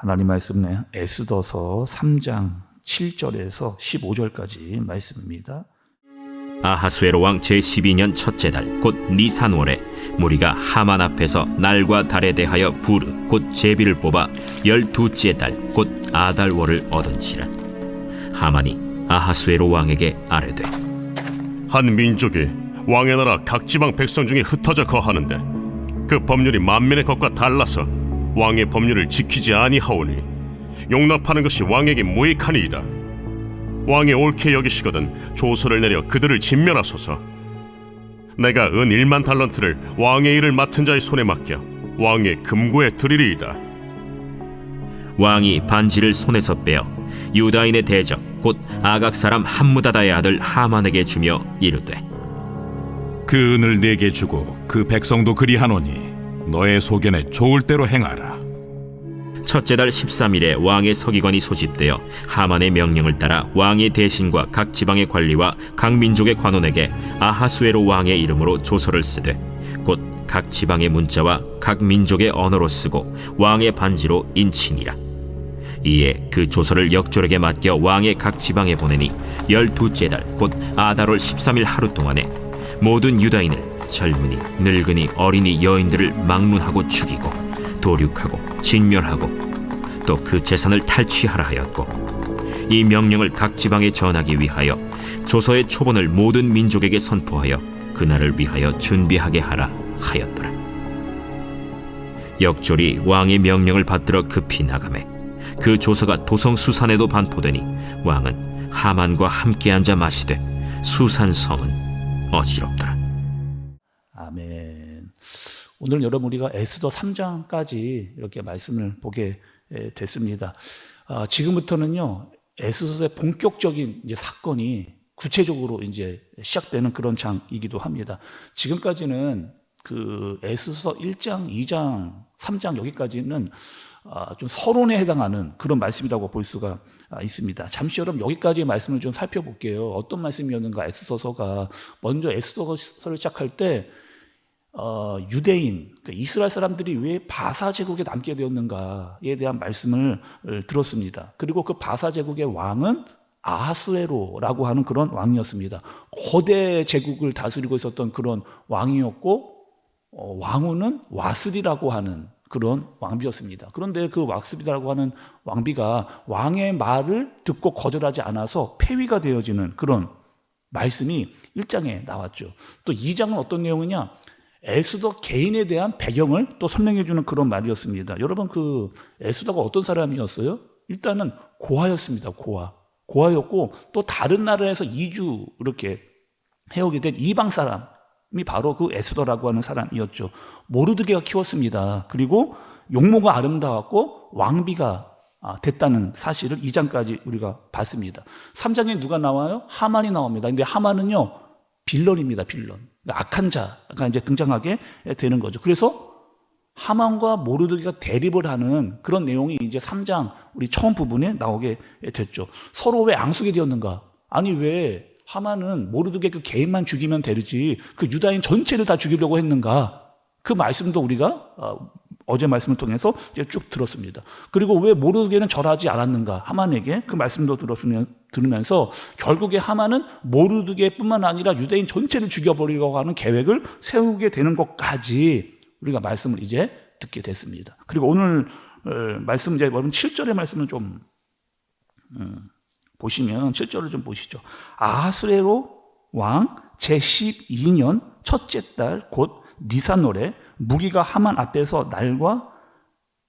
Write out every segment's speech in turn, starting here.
하나님 말씀은 에스더서 3장 7절에서 15절까지 말씀입니다. 아하수에로 왕 제12년 첫째 달 곧 니산월에 무리가 하만 앞에서 날과 달에 대하여 부르 곧 제비를 뽑아 열두째 달 곧 아달월을 얻은지라 하만이 아하수에로 왕에게 아뢰되 한 민족이 왕의 나라 각 지방 백성 중에 흩어져 거하는데 그 법률이 만민의 것과 달라서 왕의 법률을 지키지 아니하오니 용납하는 것이 왕에게 무익하니이다. 왕이 옳게 여기시거든 조서를 내려 그들을 진멸하소서. 내가 은 1만 달란트를 왕의 일을 맡은 자의 손에 맡겨 왕의 금고에 드리리이다. 왕이 반지를 손에서 빼어 유다인의 대적 곧 아각 사람 함무다다의 아들 하만에게 주며 이르되 그 은을 내게 주고 그 백성도 그리하노니 너의 소견에 좋을 대로 행하라. 첫째 달 13일에 왕의 서기관이 소집되어 하만의 명령을 따라 왕의 대신과 각 지방의 관리와 각 민족의 관원에게 아하수에로 왕의 이름으로 조서를 쓰되 곧 각 지방의 문자와 각 민족의 언어로 쓰고 왕의 반지로 인치니라 이에 그 조서를 역졸에게 맡겨 왕의 각 지방에 보내니 열두째 달 곧 아달월 13일 하루 동안에 모든 유다인을 젊은이 늙은이 어린이 여인들을 막론하고 죽이고 도륙하고 진멸하고 또 그 재산을 탈취하라 하였고 이 명령을 각 지방에 전하기 위하여 조서의 초본을 모든 민족에게 선포하여 그날을 위하여 준비하게 하라 하였더라 역졸이 왕의 명령을 받들어 급히 나가매 그 조서가 도성 수산에도 반포되니 왕은 하만과 함께 앉아 마시되 수산 성은 어지럽더라. 오늘 여러분 우리가 에스더 3장까지 이렇게 말씀을 보게 에, 됐습니다. 아, 지금부터는요 에스더의 본격적인 이제 사건이 구체적으로 이제 시작되는 그런 장이기도 합니다. 지금까지는 그 에스더 1장, 2장, 3장 여기까지는 아, 좀 서론에 해당하는 그런 말씀이라고 볼 수가 아, 있습니다. 잠시 여러분 여기까지의 말씀을 좀 살펴볼게요. 어떤 말씀이었는가 에스더서가 먼저 에스더서를 시작할 때 어, 유대인, 그러니까 이스라엘 사람들이 왜 바사 제국에 남게 되었는가에 대한 말씀을 어, 들었습니다. 그리고 그 바사 제국의 왕은 아하수에로라고 하는 그런 왕이었습니다. 거대 제국을 다스리고 있었던 그런 왕이었고 어, 왕후는 와스디라고 하는 그런 왕비였습니다. 그런데 그 와스디라고 하는 왕비가 왕의 말을 듣고 거절하지 않아서 폐위가 되어지는 그런 말씀이 1장에 나왔죠. 또 2장은 어떤 내용이냐? 에스더 개인에 대한 배경을 또 설명해 주는 그런 말이었습니다. 여러분 그 에스더가 어떤 사람이었어요? 일단은 고아였습니다. 고아. 고아였고 또 다른 나라에서 이주 이렇게 해오게 된 이방 사람이 바로 그 에스더라고 하는 사람이었죠. 모르드게가 키웠습니다. 그리고 용모가 아름다웠고 왕비가 아, 됐다는 사실을 2장까지 우리가 봤습니다. 3장에 누가 나와요? 하만이 나옵니다. 근데 하만은요, 빌런입니다, 빌런. 그러니까 악한 자가 이제 등장하게 되는 거죠. 그래서 하만과 모르드게가 대립을 하는 그런 내용이 이제 3장 우리 처음 부분에 나오게 됐죠. 서로 왜 앙숙이 되었는가? 아니 왜 하만은 모르드게 그 개인만 죽이면 되지 그 유다인 전체를 다 죽이려고 했는가? 그 말씀도 우리가 어, 어제 말씀을 통해서 이제 쭉 들었습니다. 그리고 왜 모르드게는 절하지 않았는가? 하만에게 그 말씀도 들으면서 결국에 하만은 모르드게뿐만 아니라 유대인 전체를 죽여버리려고 하는 계획을 세우게 되는 것까지 우리가 말씀을 이제 듣게 됐습니다. 그리고 오늘 어, 말씀 이제 여러분 7절의 말씀을 좀 음, 보시면 7절을 좀 보시죠. 아하수레로 왕 제12년 첫째 달 곧 니산월에 무기가 하만 앞에서 날과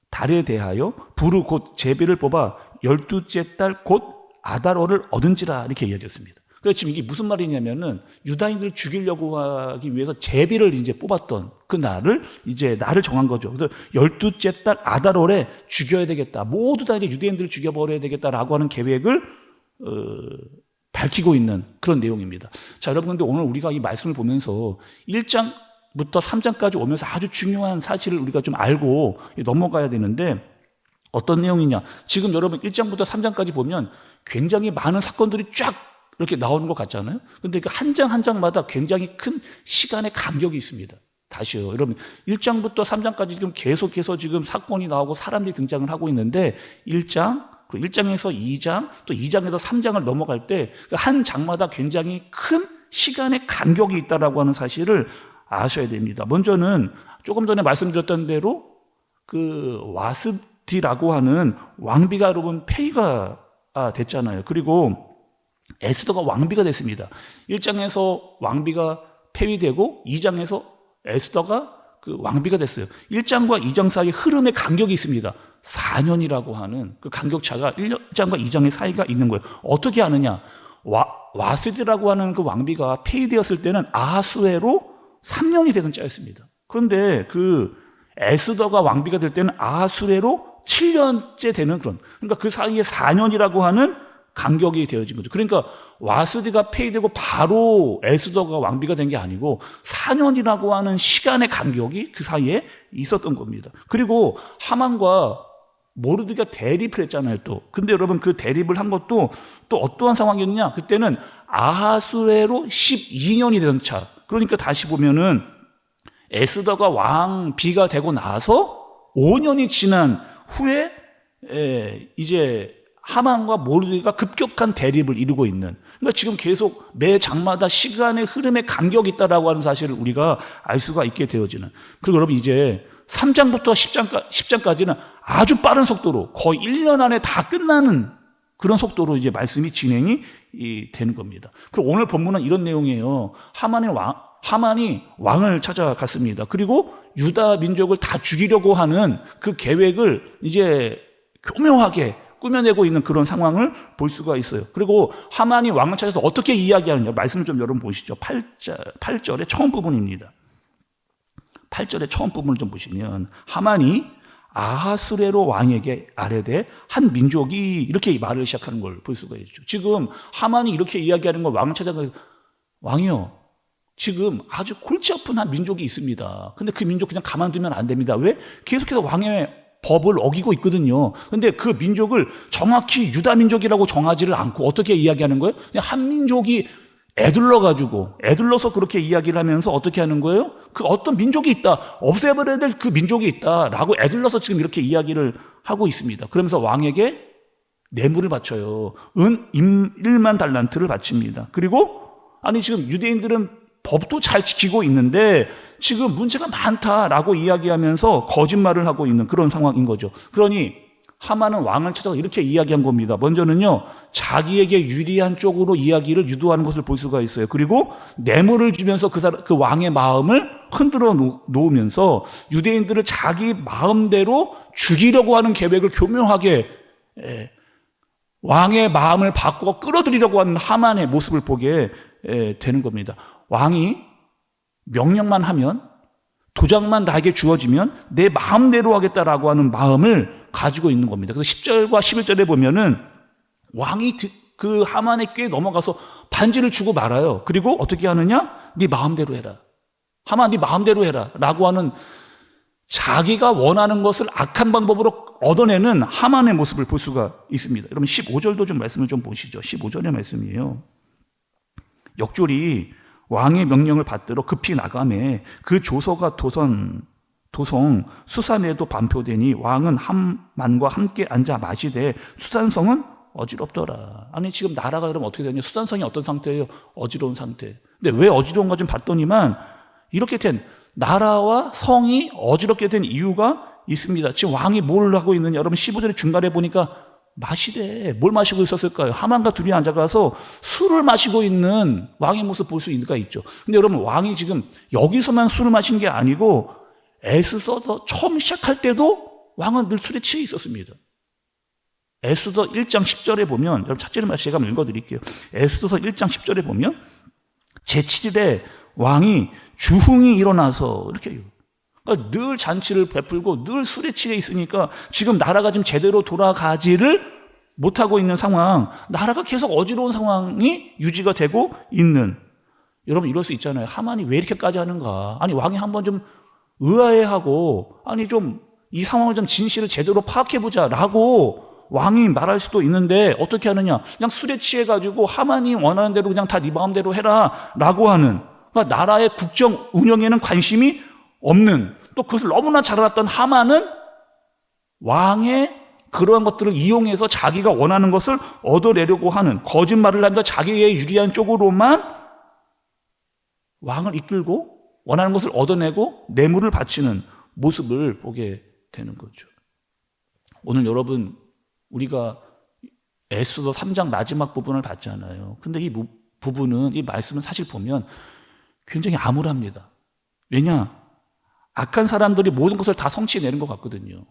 달에 대하여 부르 곧 제비를 뽑아 열두째 달 곧 아달월을 얻은지라 이렇게 이야기했습니다. 그래서 지금 이게 무슨 말이냐면은 유다인들을 죽이려고 하기 위해서 제비를 이제 뽑았던 그 날을 이제 날을 정한 거죠. 그래서 열두째 달 아달월에 죽여야 되겠다. 모두 다 이제 유대인들을 죽여버려야 되겠다라고 하는 계획을 어, 밝히고 있는 그런 내용입니다. 자, 여러분, 근데 오늘 우리가 이 말씀을 보면서 1장 부터 3장까지 오면서 아주 중요한 사실을 우리가 좀 알고 넘어가야 되는데 어떤 내용이냐. 지금 여러분 1장부터 3장까지 보면 굉장히 많은 사건들이 쫙 이렇게 나오는 것 같잖아요. 근데 그 한 장 한 장마다 굉장히 큰 시간의 간격이 있습니다. 다시요. 여러분 1장부터 3장까지 지금 계속해서 지금 사건이 나오고 사람들이 등장을 하고 있는데 1장 그리고 1장에서 2장 또 2장에서 3장을 넘어갈 때 한 장마다 굉장히 큰 시간의 간격이 있다라고 하는 사실을 아셔야 됩니다. 먼저는 조금 전에 말씀드렸던 대로 그 와스디라고 하는 왕비가 여러분 폐위가 아, 됐잖아요. 그리고 에스더가 왕비가 됐습니다. 1장에서 왕비가 폐위되고 2장에서 에스더가 그 왕비가 됐어요. 1장과 2장 사이 흐름의 간격이 있습니다. 4년이라고 하는 그 간격차가 1장과 2장의 사이가 있는 거예요. 어떻게 아느냐? 와, 와스디라고 하는 그 왕비가 폐위되었을 때는 아하수에로 3년이 되던 짜였습니다. 그런데 그 에스더가 왕비가 될 때는 아하수에로 7년째 되는 그런 그러니까 그 사이에 4년이라고 하는 간격이 되어진 거죠. 그러니까 와스디가 폐위되고 바로 에스더가 왕비가 된 게 아니고 4년이라고 하는 시간의 간격이 그 사이에 있었던 겁니다. 그리고 하만과 모르드가 대립을 했잖아요, 또. 근데 여러분 그 대립을 한 것도 또 어떠한 상황이었냐? 그때는 아하수에로 12년이 되던 차. 그러니까 다시 보면은 에스더가 왕비가 되고 나서 5년이 지난 후에 에, 이제 하만과 모르드가 급격한 대립을 이루고 있는 그러니까 지금 계속 매 장마다 시간의 흐름에 간격이 있다라고 하는 사실을 우리가 알 수가 있게 되어지는 그리고 여러분 이제 3장부터 10장까, 10장까지는 아주 빠른 속도로 거의 1년 안에 다 끝나는 그런 속도로 이제 말씀이 진행이 이, 되는 겁니다. 그리고 오늘 본문은 이런 내용이에요. 하만의 왕, 하만이 왕을 찾아갔습니다. 그리고 유다 민족을 다 죽이려고 하는 그 계획을 이제 교묘하게 꾸며내고 있는 그런 상황을 볼 수가 있어요. 그리고 하만이 왕을 찾아서 어떻게 이야기하느냐. 말씀을 좀 여러분 보시죠. 8절, 8절의 처음 부분입니다. 8절의 처음 부분을 좀 보시면 하만이 아하수레로 왕에게 아뢰되 한 민족이 이렇게 말을 시작하는 걸 볼 수가 있죠. 지금 하만이 이렇게 이야기하는 걸 왕을 찾아가서 왕이요. 지금 아주 골치 아픈 한 민족이 있습니다. 근데 그 민족 그냥 가만두면 안 됩니다. 왜? 계속해서 왕의 법을 어기고 있거든요. 근데 그 민족을 정확히 유다 민족이라고 정하지를 않고 어떻게 이야기하는 거예요? 그냥 한 민족이 애들러 가지고 애들러서 그렇게 이야기를 하면서 어떻게 하는 거예요? 그 어떤 민족이 있다. 없애버려야 될 그 민족이 있다라고 애들러서 지금 이렇게 이야기를 하고 있습니다. 그러면서 왕에게 뇌물을 바쳐요. 은 1만 달란트를 바칩니다. 그리고 아니 지금 유대인들은 법도 잘 지키고 있는데 지금 문제가 많다라고 이야기하면서 거짓말을 하고 있는 그런 상황인 거죠. 그러니 하만은 왕을 찾아서 이렇게 이야기한 겁니다. 먼저는요, 자기에게 유리한 쪽으로 이야기를 유도하는 것을 볼 수가 있어요. 그리고 뇌물을 주면서 그, 사람, 그 왕의 마음을 흔들어 놓으면서 유대인들을 자기 마음대로 죽이려고 하는 계획을 교묘하게 에, 왕의 마음을 바꾸어 끌어들이려고 하는 하만의 모습을 보게 에, 되는 겁니다. 왕이 명령만 하면 도장만 나에게 주어지면 내 마음대로 하겠다라고 하는 마음을 가지고 있는 겁니다. 그래서 10절과 11절에 보면은 왕이 그 하만의 꾀에 넘어가서 반지를 주고 말아요. 그리고 어떻게 하느냐? 네 마음대로 해라. 하만 네 마음대로 해라. 라고 하는 자기가 원하는 것을 악한 방법으로 얻어내는 하만의 모습을 볼 수가 있습니다. 여러분 15절도 좀 말씀을 좀 보시죠. 15절의 말씀이에요. 역졸이 왕의 명령을 받들어 급히 나가매 그 조서가 도선 도성 수산에도 반표되니 왕은 함만과 함께 앉아 마시되 수산성은 어지럽더라. 아니 지금 나라가 그럼 어떻게 되냐? 수산성이 어떤 상태예요? 어지러운 상태. 근데 왜 어지러운가 좀 봤더니만 이렇게 된 나라와 성이 어지럽게 된 이유가 있습니다. 지금 왕이 뭘 하고 있느냐? 여러분 15절의 중간에 보니까 마시되 뭘 마시고 있었을까요? 하만과 둘이 앉아가서 술을 마시고 있는 왕의 모습 볼 수가 있죠. 근데 여러분 왕이 지금 여기서만 술을 마신 게 아니고 에스더서 처음 시작할 때도 왕은 늘 술에 취해 있었습니다. 에스더 1장 10절에 보면 여러분 첫째는 말씀 제가 한번 읽어드릴게요. 에스더서 1장 10절에 보면 제7일에 왕이 주흥이 일어나서 이렇게 해요. 그러니까 늘 잔치를 베풀고 늘 술에 취해 있으니까 지금 나라가 지금 제대로 돌아가지를 못하고 있는 상황, 나라가 계속 어지러운 상황이 유지가 되고 있는. 여러분 이럴 수 있잖아요. 하만이 왜 이렇게까지 하는가? 아니 왕이 한번 좀 의아해하고 아니 좀 이 상황을 좀 진실을 제대로 파악해 보자라고 왕이 말할 수도 있는데 어떻게 하느냐? 그냥 술에 취해 가지고 하만이 원하는 대로 그냥 다 네 마음대로 해라라고 하는. 그러니까 나라의 국정 운영에는 관심이 없는 또 그것을 너무나 잘 알았던 하만은 왕의 그러한 것들을 이용해서 자기가 원하는 것을 얻어내려고 하는 거짓말을 하면서 자기의 유리한 쪽으로만 왕을 이끌고 원하는 것을 얻어내고 뇌물을 바치는 모습을 보게 되는 거죠. 오늘 여러분 우리가 에스더 3장 마지막 부분을 봤잖아요. 근데 이 부- 부분은 이 말씀은 사실 보면 굉장히 암울합니다. 왜냐? 악한 사람들이 모든 것을 다 성취해내는 것 같거든요.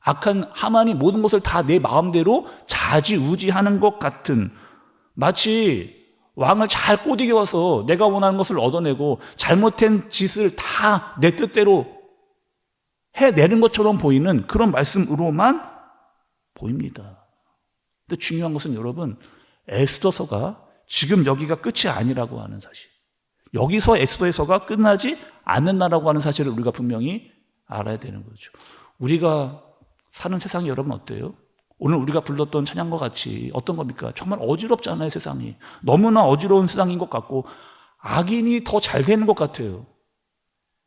악한 하만이 모든 것을 다 내 마음대로 자지우지하는 것 같은 마치 왕을 잘 꼬드겨서 내가 원하는 것을 얻어내고 잘못된 짓을 다 내 뜻대로 해내는 것처럼 보이는 그런 말씀으로만 보입니다. 근데 중요한 것은 여러분 에스더서가 지금 여기가 끝이 아니라고 하는 사실. 여기서 에스더에서가 끝나지 않는다라고 하는 사실을 우리가 분명히 알아야 되는 거죠. 우리가 사는 세상이 여러분 어때요? 오늘 우리가 불렀던 찬양과 같이 어떤 겁니까? 정말 어지럽잖아요, 세상이. 너무나 어지러운 세상인 것 같고 악인이 더 잘 되는 것 같아요.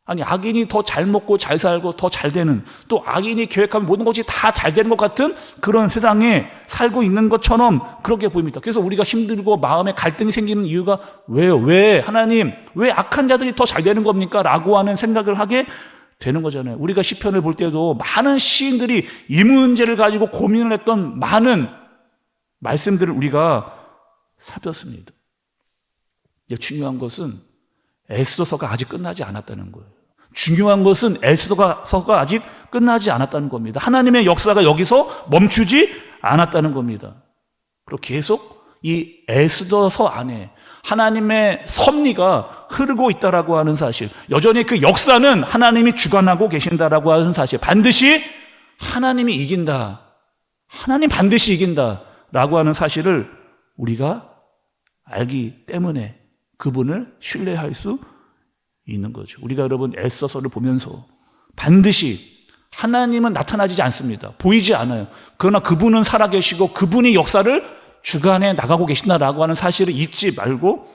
아니, 악인이 더 잘 먹고 잘 살고 더 잘 되는 또 악인이 계획하면 모든 것이 다 잘 되는 것 같은 그런 세상에 살고 있는 것처럼 그렇게 보입니다. 그래서 우리가 힘들고 마음에 갈등이 생기는 이유가 왜요? 왜? 하나님, 왜 악한 자들이 더 잘 되는 겁니까? 라고 하는 생각을 하게 되는 거잖아요. 우리가 시편을 볼 때도 많은 시인들이 이 문제를 가지고 고민을 했던 많은 말씀들을 우리가 살폈습니다. 중요한 것은 에스더서가 아직 끝나지 않았다는 거예요. 중요한 것은 에스더서가 아직 끝나지 않았다는 겁니다. 하나님의 역사가 여기서 멈추지 않았다는 겁니다. 그리고 계속 이 에스더서 안에 하나님의 섭리가 흐르고 있다라고 하는 사실, 여전히 그 역사는 하나님이 주관하고 계신다라고 하는 사실, 반드시 하나님이 이긴다. 하나님 반드시 이긴다 라고 하는 사실을 우리가 알기 때문에 그분을 신뢰할 수 있는 거죠. 우리가 여러분 애써서를 보면서 반드시 하나님은 나타나지 않습니다. 보이지 않아요. 그러나 그분은 살아계시고 그분이 역사를 주관해 나가고 계신다라고 하는 사실을 잊지 말고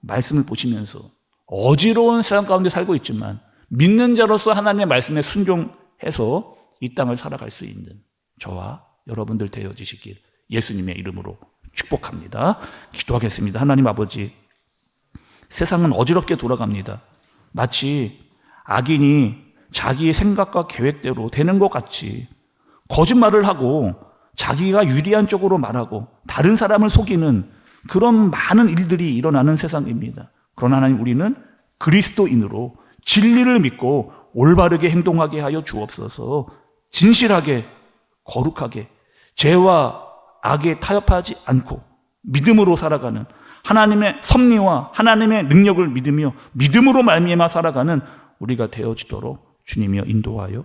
말씀을 보시면서 어지러운 세상 가운데 살고 있지만 믿는 자로서 하나님의 말씀에 순종해서 이 땅을 살아갈 수 있는 저와 여러분들 되어지시길 예수님의 이름으로 축복합니다. 기도하겠습니다. 하나님 아버지, 세상은 어지럽게 돌아갑니다. 마치 악인이 자기의 생각과 계획대로 되는 것 같이 거짓말을 하고 자기가 유리한 쪽으로 말하고 다른 사람을 속이는 그런 많은 일들이 일어나는 세상입니다. 그러나 하나님 우리는 그리스도인으로 진리를 믿고 올바르게 행동하게 하여 주옵소서 진실하게 거룩하게 죄와 악에 타협하지 않고 믿음으로 살아가는 하나님의 섭리와 하나님의 능력을 믿으며 믿음으로 말미암아 살아가는 우리가 되어지도록 주님이여 인도하여